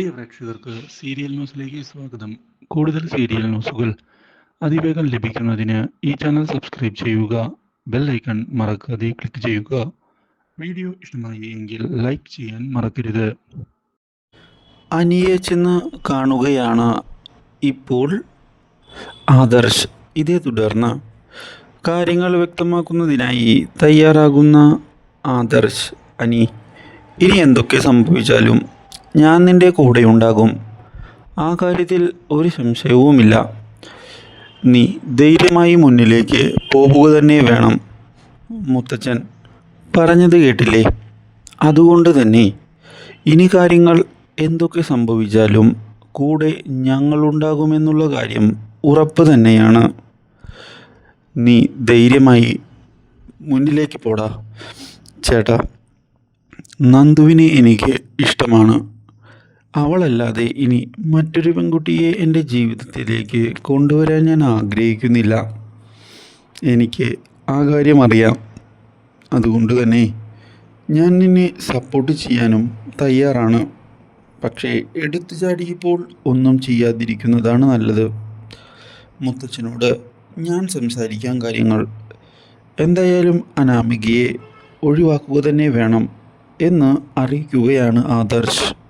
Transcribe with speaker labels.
Speaker 1: പ്രിയ പ്രേക്ഷകർക്ക് സീരിയൽ ന്യൂസിലേക്ക് സ്വാഗതം. കൂടുതൽ സീരിയൽ ന്യൂസുകൾ അതിവേഗം ലഭിക്കുന്നതിന് ഈ ചാനൽ സബ്സ്ക്രൈബ് ചെയ്യുക ബെൽ ഐക്കൺ മറക്കാതെ ക്ലിക്ക് ചെയ്യുക. വീഡിയോ ഇഷ്ടമായി എങ്കിൽ ലൈക്ക് ചെയ്യാൻ മറക്കരുത്.
Speaker 2: അനിയെ ചെന്ന് കാണുകയാണ് ഇപ്പോൾ ആദർശ്. ഇതേ തുടർന്ന് കാര്യങ്ങൾ വ്യക്തമാക്കുന്നതിനായി തയ്യാറാകുന്ന ആദർശ് അനി ഇനി എന്തൊക്കെ സംഭവിച്ചാലും ഞാൻ നിന്റെ കൂടെയുണ്ടാകും. ആ കാര്യത്തിൽ ഒരു സംശയവുമില്ല. നീ ധൈര്യമായി മുന്നിലേക്ക് പോവുക തന്നെ വേണം മുത്തച്ഛൻ. പറഞ്ഞത് കേട്ടില്ലേ? അതുകൊണ്ട് തന്നെ ഇനി കാര്യങ്ങൾ എന്തൊക്കെ സംഭവിച്ചാലും കൂടെ ഞങ്ങളുണ്ടാകുമെന്നുള്ള കാര്യം ഉറപ്പ് തന്നെയാണ്. നീ ധൈര്യമായി മുന്നിലേക്ക് പോടാ. ചേട്ടാ നന്ദുവിനെ എനിക്ക് ഇഷ്ടമാണ്. അവളല്ലാതെ ഇനി മറ്റൊരു പെൺകുട്ടിയെ എന്റെ ജീവിതത്തിലേക്ക് കൊണ്ടുവരാൻ ഞാൻ ആഗ്രഹിക്കുന്നില്ല. എനിക്ക് ആ കാര്യം അറിയാം. അതുകൊണ്ട് തന്നെ ഞാൻ നിന്നെ സപ്പോർട്ട് ചെയ്യാനും തയ്യാറാണ്. പക്ഷേ എടുത്തു ചാടിയപ്പോൾ ഒന്നും ചെയ്യാതിരിക്കുന്നതാണ് നല്ലത്. മുത്തച്ഛനോട് ഞാൻ സംസാരിക്കാൻ കാര്യങ്ങൾ. എന്തായാലും അനാമികയെ ഒഴിവാക്കുക തന്നെ വേണം എന്ന് അറിയിക്കുകയാണ് Adarsh.